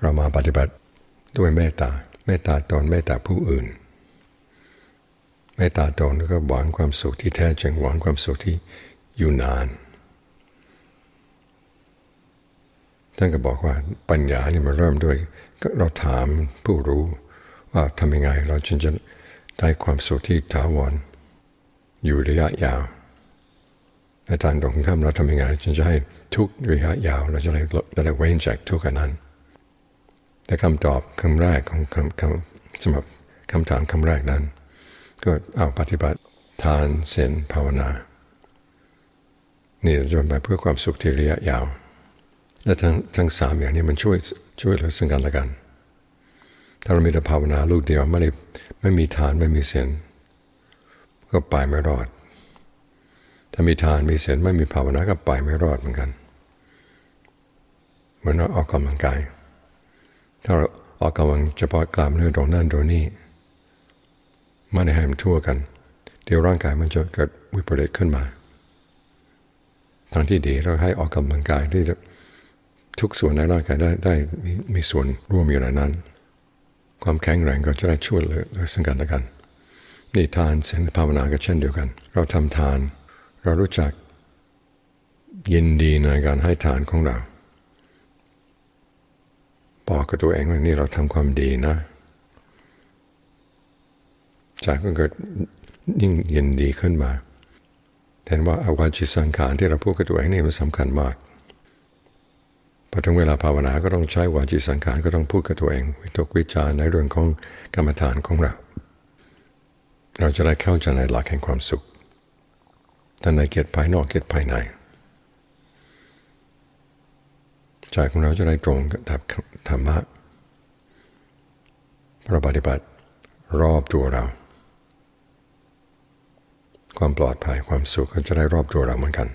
เรามาปฏิบัติด้วยเมตตา เมตตาตนเมตตาผู้อื่น เมตตาตนก็หวังความสุขที่แท้จริงหวังความสุขที่อยู่นาน ท่านก็บอกว่าปัญญานี่มันเริ่มด้วย ก็เราถามผู้รู้ว่าทำยังไงเราจึงจะได้ความสุขที่ถาวรอยู่ระยะยาวในทางตรงข้ามเราทำยังไงจึงจะให้ทุกระยะยาว เราจะได้จะได้เว้นจากทุกข์อันนั้น แต่คำตอบคำแรกของคำคำสำหรับคำถามคำแรกนั้น ก็เอาปฏิบัติทานเศีลภาวนา นี่จะเป็นไปเพื่อความสุขที่ระยะยาว และทั้งทั้งสามอย่างนี้มันช่วยช่วยเหลือซึ่งกันและกัน ถ้าเรามีแต่ภาวนาลูกเดียวไม่ได้ไม่มีทานไม่มีเศีลก็ไปไม่รอด ถ้ามีทานมีเศีลไม่มีภาวนาก็ไปไม่รอดเหมือนกัน เหมือนเราออกกำลังกาย ถ้าเราออกกำลังเฉพาะกล้ามเนื้อตรงนั้นตรงนี้ไม่ได้ให้มันทั่วกัน เดี๋ยวร่างกายมันจะเกิดวิปริตขึ้นมา ทางที่ดีเราให้ออกกำลังกายที่ทุกส่วนในร่างกายได้ได้มีมีส่วนร่วมอยู่ในนั้น ความแข็งแรงก็จะได้ช่วยเหลือซึ่งกันและกันนี่ทานศีลภาวนาก็เช่นเดียวกัน เราทำทาน เรารู้จักยินดีในการให้ทานของเรา บอกกับตัวเองว่านี่เราทำความดีนะจากก็เกิดยิ่งยินดีขึ้นมาเห็นว่าอาวาจิสังขารที่เราพูดกับตัวเองนี่มันสำคัญมากพอถึงเวลาภาวนาก็ต้องใช้วาจิสังขารก็ต้องพูดกับตัวเองวิตกวิจารในเรื่องของกรรมฐานของเรา เราจะได้เข้าใจในหลักแห่งความสุขทั้งในเกียรติภายนอกเกียรติภายใน ใจของเราจะได้ตรงกับธรรมะเราปฏิบัติรอบตัวเรา ความปลอดภัยความสุขก็จะได้รอบตัวเราเหมือนกัน